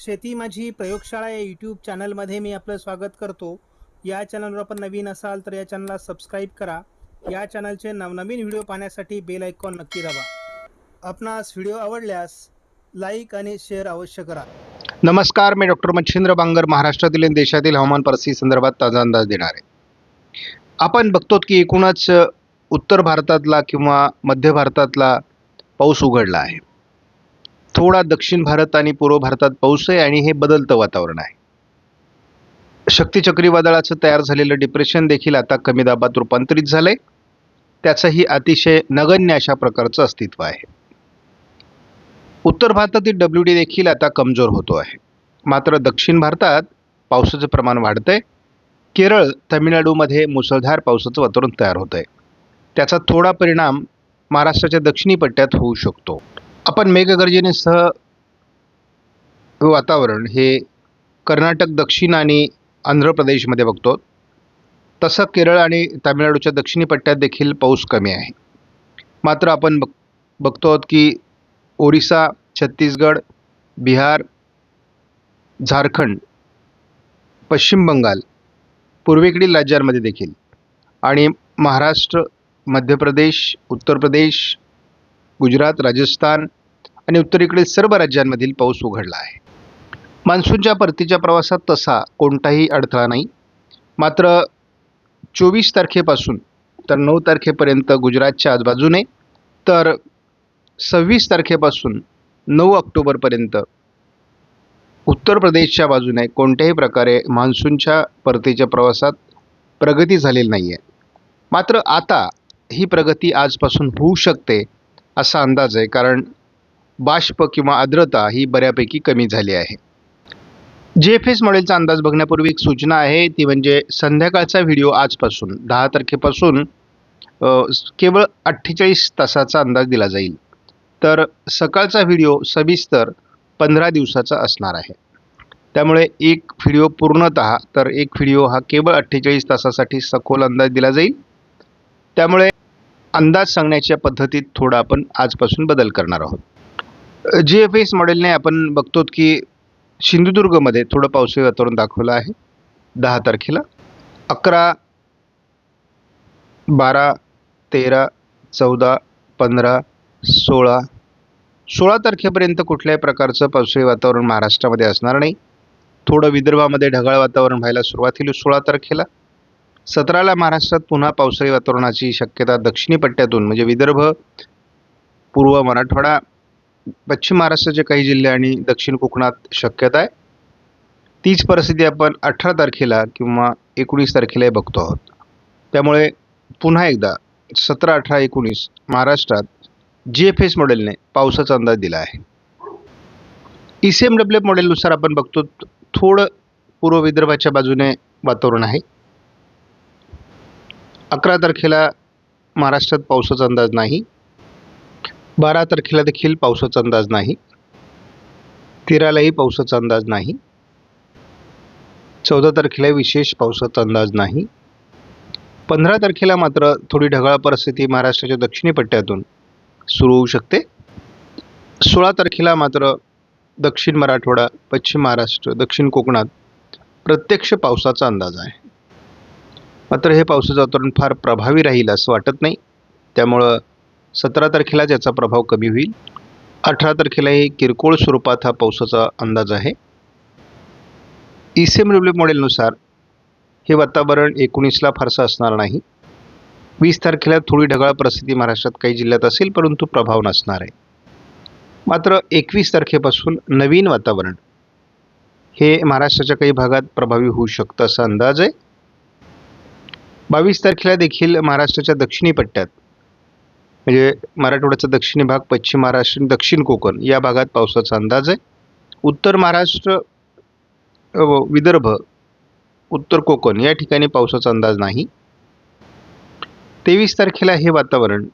शेती माझी प्रयोगशाळा या यूट्यूब चॅनलमध्ये मी आपलं स्वागत करतो. या चॅनलवर आपण नवीन असाल तर या चॅनलला सबस्क्राईब करा. या चॅनलचे नवनवीन व्हिडिओ पाहण्यासाठी बेल आयकॉन नक्की दाबा. आपणास व्हिडिओ आवडल्यास लाईक आणि शेअर अवश्य करा. नमस्कार मी डॉक्टर मच्छिंद्र बांगर महाराष्ट्रातील आणि देशातील हवामान परिस्थिती संदर्भात ताजा अंदाज देणार. आहे आपण बघतो की एकूणच उत्तर भारतातला किंवा मध्य भारतातला पाऊस उघडला आहे. थोडा दक्षिण भारत आणि पूर्व भारतात पाऊस आहे आणि हे बदलतं वातावरण आहे. शक्ती चक्रीवादळाचं तयार झालेलं डिप्रेशन देखील आता कमी दाबात रूपांतरित झालंय. त्याचंही अतिशय नगण्य अशा प्रकारचं अस्तित्व आहे. उत्तर भारतातील डब्ल्यू डी देखील आता कमजोर होतो आहे. मात्र दक्षिण भारतात पावसाचं प्रमाण वाढतंय. केरळ तमिळनाडूमध्ये मुसळधार पावसाचं वातावरण तयार होत आहे त्याचा थोडा परिणाम महाराष्ट्राच्या दक्षिणी पट्ट्यात होऊ शकतो. आपण मेघगर्जनेसह वातावरण हे कर्नाटक दक्षिण आणि आंध्र प्रदेशमध्ये बघतो तसं केरळ आणि तामिळनाडूच्या दक्षिणी पट्ट्यात देखील पाऊस कमी आहे. मात्र आपण बघ बघतो आहोत की ओरिसा छत्तीसगड बिहार झारखंड पश्चिम बंगाल पूर्वेकडील राज्यांमध्ये देखील आणि महाराष्ट्र मध्य प्रदेश उत्तर प्रदेश गुजरात राजस्थान आणि उत्तरेकडील सर्व राज्यांमधील पाऊस उघडला आहे. मान्सूनच्या परतीच्या प्रवासात तसा कोणताही अडथळा नाही. मात्र चोवीस तारखेपासून तर नऊ तारखेपर्यंत गुजरातच्या आजबाजूने तर सव्वीस तारखेपासून नऊ ऑक्टोबरपर्यंत उत्तर प्रदेशच्या बाजूने कोणत्याही प्रकारे मान्सूनच्या परतीच्या प्रवासात प्रगती झालेली नाही आहे मात्र आता ही प्रगती आजपासून होऊ शकते असा अंदाज आहे कारण बाष्प किंवा आर्द्रता ही बऱ्यापैकी कमी झाली आहे. जे एफ एस मॉडेलचा अंदाज बघण्यापूर्वी एक सूचना आहे ती म्हणजे संध्याकाळचा व्हिडिओ आजपासून दहा तारखेपासून केवळ अठ्ठेचाळीस तासाचा अंदाज दिला जाईल. तर सकाळचा व्हिडिओ सविस्तर पंधरा दिवसाचा असणार आहे. त्यामुळे एक व्हिडिओ पूर्णतः तर एक व्हिडिओ हा केवळ अठ्ठेचाळीस तासासाठी सखोल अंदाज दिला जाईल. त्यामुळे अंदाज सांगण्याच्या पद्धतीत थोडा आपण आजपासून बदल करणार आहोत. जी एफ एस मॉडेलने आपण बघतो की सिंधुदुर्गमध्ये थोडं पावसाळी वातावरण दाखवलं आहे. दहा तारखेला अकरा बारा तेरा चौदा पंधरा सोळा सोळा तारखेपर्यंत कुठल्याही प्रकारचं पावसाळी वातावरण महाराष्ट्रामध्ये असणार नाही. थोडं विदर्भामध्ये ढगाळ वातावरण व्हायला सुरुवात होईल सोळा तारखेला. सतराला महाराष्ट्रात पुन्हा पावसाळी वातावरणाची शक्यता दक्षिणी पट्ट्यातून म्हणजे विदर्भ पूर्व मराठवाडा पश्चिम महाराष्ट्राचे काही जिल्हे आणि दक्षिण कोकणात शक्यता आहे. तीच परिस्थिती आपण अठरा तारखेला किंवा एकोणीस तारखेलाही बघतो आहोत. त्यामुळे पुन्हा एकदा सतरा अठरा एकोणीस महाराष्ट्रात जी एफ एस मॉडेलने पावसाचा अंदाज दिला आहे. E C M W F मॉडेलनुसार आपण बघतो थोडं पूर्व विदर्भाच्या बाजूने वातावरण आहे. अकरा तारखेला महाराष्ट्रात पावसाचा अंदाज नाही. बारा तारखेला देखील पावसाचा अंदाज नाही. तेरालाही पावसाचा अंदाज नाही. चौदा तारखेला विशेष पावसाचा अंदाज नाही. पंधरा तारखेला मात्र थोडी ढगाळ परिस्थिती महाराष्ट्राच्या दक्षिणी पट्ट्यातून सुरू होऊ शकते. सोळा तारखेला मात्र दक्षिण मराठवाडा पश्चिम महाराष्ट्र दक्षिण कोकणात प्रत्यक्ष पावसाचा अंदाज आहे. मात्र हे पावसाचं वातावरण फार प्रभावी राहील असं वाटत नाही. त्यामुळं सतरा तारखेलाच याचा प्रभाव कमी होईल. अठरा तारखेलाही किरकोळ स्वरूपात हा पावसाचा अंदाज आहे. ई सी एम डब्ल्यू मॉडेलनुसार हे वातावरण एकोणीसला फारसं असणार नाही. वीस तारखेला थोडी ढगाळ परिस्थिती महाराष्ट्रात काही जिल्ह्यात असेल परंतु प्रभाव नसणार आहे. मात्र एकवीस तारखेपासून नवीन वातावरण हे महाराष्ट्राच्या काही भागात प्रभावी होऊ शकतं असा अंदाज आहे. बावीस तारखेला देखील महाराष्ट्राच्या दक्षिणी पट्ट्यात म्हणजे मराठवाड्याचा दक्षिणी भाग पश्चिम महाराष्ट्र आणि दक्षिण कोकण या भागात पावसाचा अंदाज आहे. उत्तर महाराष्ट्र विदर्भ उत्तर कोकण या ठिकाणी पावसाचा अंदाज नाही. तेवीस तारखेला हे वातावरण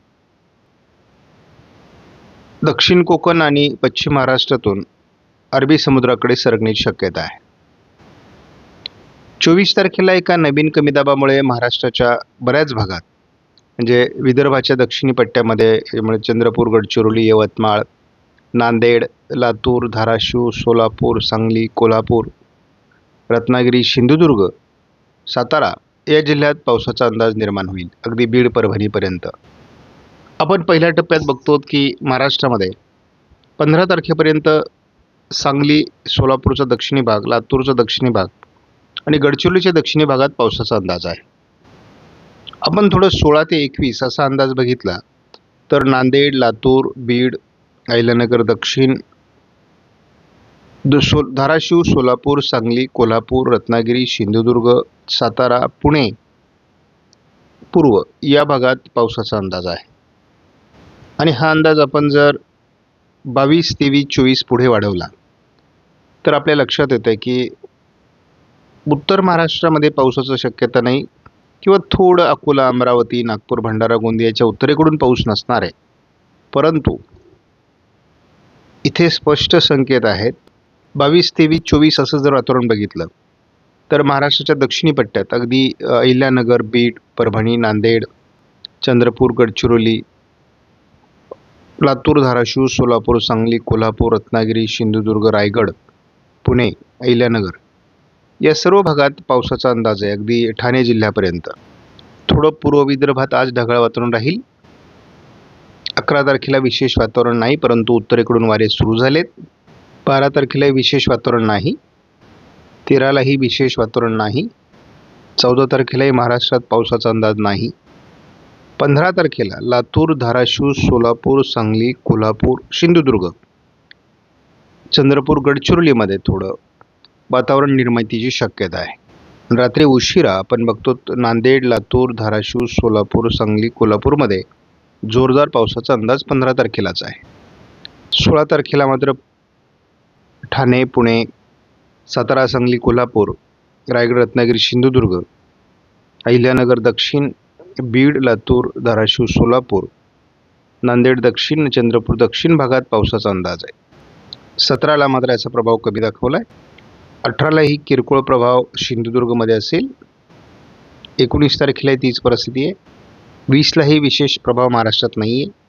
दक्षिण कोकण आणि पश्चिम महाराष्ट्रातून अरबी समुद्राकडे सरकण्याची शक्यता आहे. चोवीस तारखेला एका नवीन कमी दाबामुळे महाराष्ट्राच्या बऱ्याच भागात म्हणजे विदर्भाच्या दक्षिणी पट्ट्यामध्ये म्हणजे चंद्रपूर गडचिरोली यवतमाळ नांदेड लातूर धाराशिव सोलापूर सांगली कोल्हापूर रत्नागिरी सिंधुदुर्ग सातारा या जिल्ह्यात पावसाचा अंदाज निर्माण होईल. अगदी बीड परभणीपर्यंत. आपण पहिल्या टप्प्यात बघतो की महाराष्ट्रामध्ये पंधरा तारखेपर्यंत सांगली सोलापूरचा दक्षिणी भाग लातूरचा दक्षिणी भाग आणि गडचिरोलीच्या दक्षिणी भागात पावसाचा अंदाज आहे. आपण थोडं सोळा ते एकवीस असा अंदाज बघितला तर नांदेड लातूर बीड अहिल्यानगर दक्षिण सो धाराशिव सोलापूर सांगली कोल्हापूर रत्नागिरी सिंधुदुर्ग सातारा पुणे पूर्व या भागात पावसाचा अंदाज आहे. आणि हा अंदाज आपण जर बावीस तेवीस चोवीस पुढे वाढवला तर आपल्या लक्षात येतं आहे की उत्तर महाराष्ट्रामध्ये पावसाचं शक्यता नाही किंवा थोडं अकोला अमरावती नागपूर भंडारा गोंदियाच्या उत्तरेकडून पाऊस नसणार आहे. परंतु इथे स्पष्ट संकेत आहेत. बावीस तेवीस चोवीस असं जर वातावरण बघितलं तर महाराष्ट्राच्या दक्षिणी पट्ट्यात अगदी अहिल्यानगर बीड परभणी नांदेड चंद्रपूर गडचिरोली लातूर धाराशिव सोलापूर सांगली कोल्हापूर रत्नागिरी सिंधुदुर्ग रायगड पुणे अहिल्यानगर या सर्व भागात पावसाचा अंदाज आहे. अगदी ठाणे जिल्ह्यापर्यंत. थोडं पूर्व विदर्भात आज ढगाळ वातावरण राहील. अकरा तारखेला विशेष वातावरण नाही परंतु उत्तरेकडून वारे सुरू झालेत. बारा तारखेला विशेष वातावरण नाही. तेरालाही विशेष वातावरण नाही. चौदा तारखेलाही महाराष्ट्रात पावसाचा अंदाज नाही. पंधरा तारखेला लातूर धाराशिव सोलापूर सांगली कोल्हापूर सिंधुदुर्ग. चंद्रपूर गडचिरोलीमध्ये थोडं वातावरण निर्मितीची शक्यता आहे. रात्री उशिरा आपण बघतो नांदेड लातूर धाराशिव सोलापूर सांगली कोल्हापूरमध्ये जोरदार पावसाचा अंदाज पंधरा तारखेलाच आहे. सोळा तारखेला मात्र ठाणे पुणे सातारा सांगली कोल्हापूर रायगड रत्नागिरी सिंधुदुर्ग अहिल्यानगर दक्षिण बीड लातूर धाराशिव सोलापूर नांदेड दक्षिण चंद्रपूर दक्षिण भागात पावसाचा अंदाज आहे. सतराला मात्र याचा प्रभाव कमी दाखवला आहे अठरालाही किरकोळ प्रभाव सिंधुदुर्गमध्ये असेल. एकोणीस तारखेला तीच परिस्थिती आहे. वीसलाही विशेष प्रभाव महाराष्ट्रात नाही आहे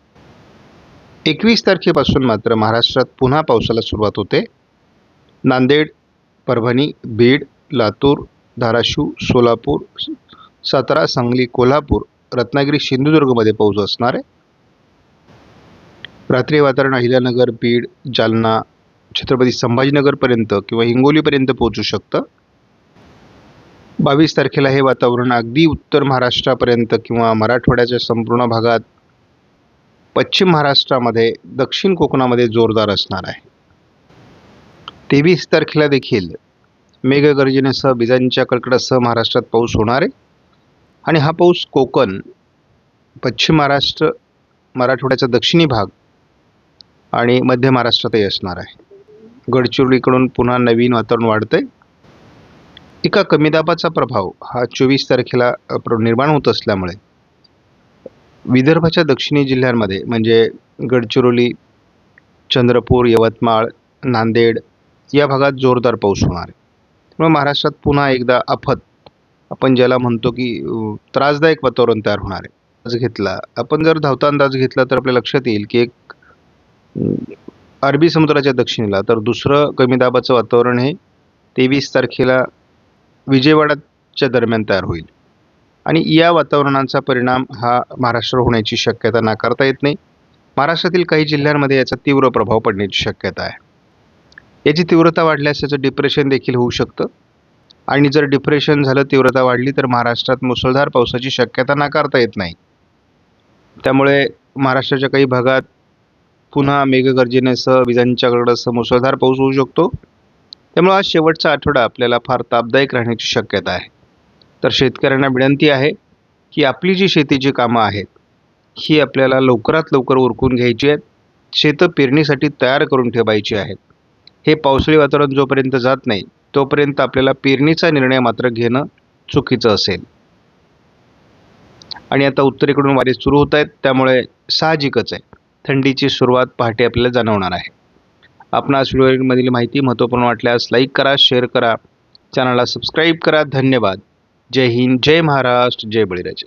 एकवीस तारखेपासून मात्र महाराष्ट्रात पुन्हा पावसाला सुरुवात होते. नांदेड परभणी बीड लातूर धाराशिव सोलापूर सातारा सांगली कोल्हापूर रत्नागिरी सिंधुदुर्गमध्ये पाऊस असणार आहे. रात्री वातावरण अहिल्यानगर बीड जालना छत्रपती संभाजीनगरपर्यंत किंवा हिंगोलीपर्यंत पोहोचू शकतं. बावीस तारखेला हे वातावरण अगदी उत्तर महाराष्ट्रापर्यंत किंवा मराठवाड्याच्या संपूर्ण भागात पश्चिम महाराष्ट्रामध्ये दक्षिण कोकणामध्ये जोरदार असणार आहे. तेवीस तारखेला देखील मेघगर्जनेसह विजांच्या कडकडासह महाराष्ट्रात पाऊस होणार आहे. आणि हा पाऊस कोकण पश्चिम महाराष्ट्र मराठवाड्याचा दक्षिणी भाग आणि मध्य महाराष्ट्रातही असणार आहे. गडचिरोलीकडून पुन्हा नवीन वातावरण वाढतंय. एका कमी दाबाचा प्रभाव हा चोवीस तारखेला निर्माण होत असल्यामुळे. विदर्भाच्या दक्षिणी जिल्ह्यांमध्ये म्हणजे गडचिरोली चंद्रपूर यवतमाळ नांदेड या भागात जोरदार पाऊस होणार आहे. त्यामुळे महाराष्ट्रात पुन्हा एकदा आफत. आपण ज्याला म्हणतो की त्रासदायक वातावरण तयार होणार आहे. अंदाज घेतला. आपण जर धावता अंदाज घेतला तर आपल्या लक्षात येईल की एक अरबी समुद्राच्या दक्षिणेला तर दुसरं कमी दाबाचं वातावरण हे तेवीस तारखेला विजयवाडाच्या दरम्यान तयार होईल. आणि या वातावरणाचा परिणाम हा महाराष्ट्र होण्याची शक्यता नाकारता येत नाही. महाराष्ट्रातील काही जिल्ह्यांमध्ये याचा तीव्र प्रभाव पडण्याची शक्यता आहे. याची तीव्रता वाढल्यास याचं डिप्रेशन देखील होऊ शकतं. आणि जर डिप्रेशन झालं तीव्रता वाढली तर महाराष्ट्रात मुसळधार पावसाची शक्यता नाकारता येत नाही. त्यामुळे महाराष्ट्राच्या काही भागात पुन्हा मेघगर्जनेसह विजांच्या कडकडासह मुसळधार पाऊस होऊ शकतो. त्यामुळे आज शेवटचा आठवडा आपल्याला फार तापदायक राहण्याची शक्यता आहे. तर शेतकऱ्यांना विनंती आहे की आपली जी शेतीची कामं आहेत ही आपल्याला लवकरात लवकर उरकून घ्यायची आहेत. शेतं पेरणीसाठी तयार करून ठेवायची आहेत. हे पावसाळी वातावरण जोपर्यंत जात नाही तोपर्यंत आपल्याला पेरणीचा निर्णय मात्र घेणं चुकीचं असेल. आणि आता उत्तरेकडून वारे सुरू होत आहेत त्यामुळे साहजिकच आहे. थंडीची सुरुवात पहाटे आपल्याला जाणवणार आहे. आपणास व्हिडिओमधील माहिती महत्त्वपूर्ण वाटल्यास लाईक करा शेअर करा चॅनलला सबस्क्राईब करा. धन्यवाद. जय हिंद जय महाराष्ट्र जय बळीराजा.